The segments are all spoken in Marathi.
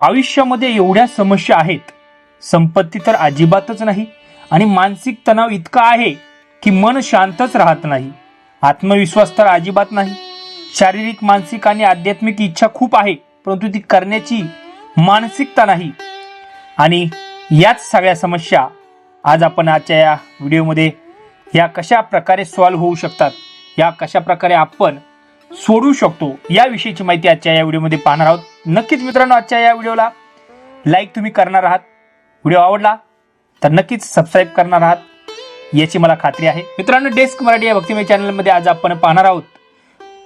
आयुष्यामध्ये एवढ्या समस्या आहेत. संपत्ती तर अजिबातच नाही आणि मानसिक तणाव इतका आहे की मन शांतच राहत नाही. आत्मविश्वास तर अजिबात नाही. शारीरिक मानसिक आणि आध्यात्मिक इच्छा खूप आहे परंतु ती करण्याची मानसिकता नाही. आणि याच सगळ्या समस्या आज आपण आजच्या या व्हिडिओमध्ये या कशा प्रकारे सॉल्व्ह होऊ शकतात या कशा प्रकारे आपण सोडू शकतो. याविषयीची माहिती आजच्या या व्हिडिओमध्ये पाहणार आहोत. नक्कीच मित्रांनो आजच्या या व्हिडिओला लाईक तुम्ही करणार आहात. व्हिडिओ आवडला तर नक्कीच सबस्क्राईब करणार आहात. याची मला खात्री आहे. मित्रांनो डेस्क मराठी या भक्तिमय चॅनलमध्ये आज आपण पाहणार आहोत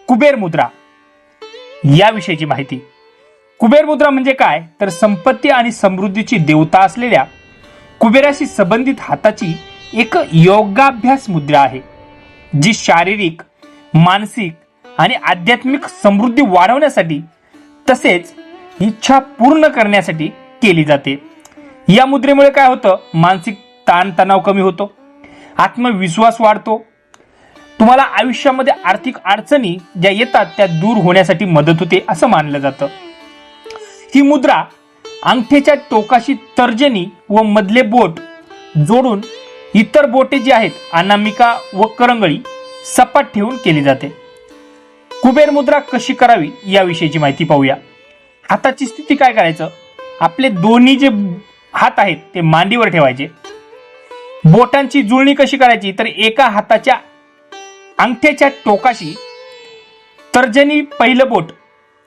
कुबेर मुद्रा. याविषयीची माहिती. कुबेर मुद्रा म्हणजे काय? तर संपत्ती आणि समृद्धीची देवता असलेल्या कुबेराशी संबंधित हाताची एक योगाभ्यास मुद्रा आहे जी शारीरिक मानसिक आणि आध्यात्मिक समृद्धी वाढवण्यासाठी तसेच इच्छा पूर्ण करण्यासाठी केली जाते. या मुद्रेमुळे काय होतं? मानसिक ताणतणाव कमी होतो. आत्मविश्वास वाढतो. तुम्हाला आयुष्यामध्ये आर्थिक अडचणी ज्या येतात त्या दूर होण्यासाठी मदत होते असं मानलं जातं. ही मुद्रा अंगठ्याच्या टोकाशी तर्जनी व मधले बोट जोडून इतर बोटे जी आहेत अनामिका व करंगळी सपाट ठेवून केली जाते. कुबेर मुद्रा कशी करावी याविषयीची माहिती पाहूया. हाताची स्थिती काय करायचं? आपले दोन्ही जे हात आहेत ते मांडीवर ठेवायचे. बोटांची जुळणी कशी करायची? तर एका हाताच्या अंगठ्याच्या टोकाशी तर्जनी पहिलं बोट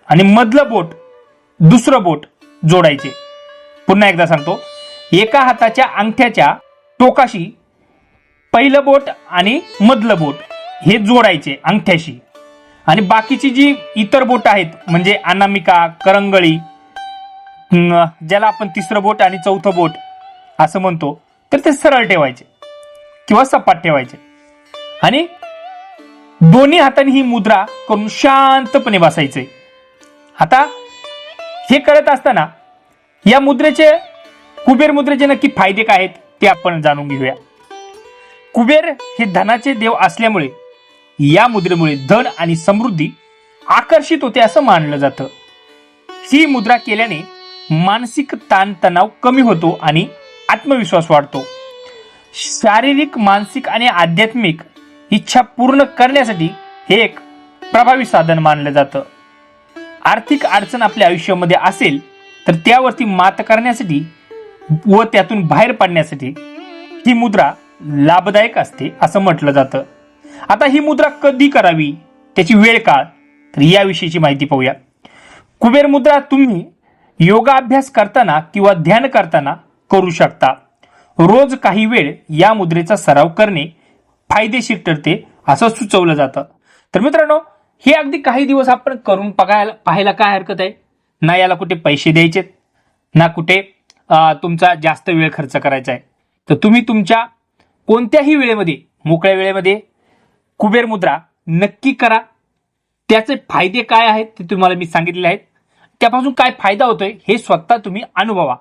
आणि मधलं बोट दुसरं बोट जोडायचे. पुन्हा एकदा सांगतो. एका हाताच्या अंगठ्याच्या टोकाशी पहिलं बोट आणि मधलं बोट हे जोडायचे अंगठ्याशी. आणि बाकीची जी इतर बोट आहेत म्हणजे अनामिका करंगळी ज्याला आपण तिसरं बोट आणि चौथं बोट असं म्हणतो तर ते सरळ ठेवायचे किंवा सपाट ठेवायचे. आणि दोन्ही हाताने ही मुद्रा करून शांतपणे बसायचे. आता हे करत असताना या मुद्रेचे कुबेर मुद्रेचे नक्की फायदे काय आहेत ते आपण जाणून घेऊया. कुबेर हे धनाचे देव असल्यामुळे या मुद्रेमुळे धन आणि समृद्धी आकर्षित होते असं मानलं जातं. ही मुद्रा केल्याने मानसिक ताणतणाव कमी होतो आणि आत्मविश्वास वाढतो. शारीरिक मानसिक आणि आध्यात्मिक इच्छा पूर्ण करण्यासाठी हे एक प्रभावी साधन मानलं जातं. आर्थिक अडचण आपल्या आयुष्यामध्ये असेल तर त्यावरती मात करण्यासाठी व त्यातून बाहेर पडण्यासाठी ही मुद्रा लाभदायक असते असं म्हटलं जातं. आता ही मुद्रा कधी करावी? त्याची वेळ काळ. तर याविषयीची माहिती पाहूया कुबेर मुद्रा तुम्ही योगाभ्यास करताना किंवा ध्यान करताना करू शकता. रोज काही वेळ या मुद्रेचा सराव करणे फायदेशीर ठरते असं सुचवलं जातं. तर मित्रांनो हे अगदी काही दिवस आपण करून बघायला पाहायला काय हरकत आहे? ना याला कुठे पैसे द्यायचेत ना कुठे तुमचा जास्त वेळ खर्च करायचा आहे. तर तुम्ही तुमच्या कोणत्याही वेळेमध्ये मोकळ्या वेळेमध्ये कुबेर मुद्रा नक्की करा. त्याचे फायदे काय आहेत ते तुम्हाला मी सांगितले आहेत. त्यापासून काय फायदा होतोय हे स्वतः तुम्ही अनुभवा.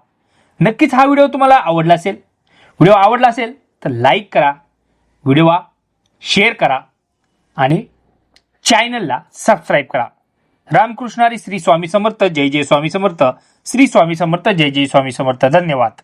नक्कीच हा व्हिडिओ तुम्हाला आवडला असेल. व्हिडिओ आवडला असेल तर लाईक करा व्हिडिओ शेअर करा आणि चॅनलला सबस्क्राईब करा. रामकृष्णारी श्री स्वामी समर्थ जय जय स्वामी समर्थ. श्री स्वामी समर्थ जय जय स्वामी समर्थ. धन्यवाद.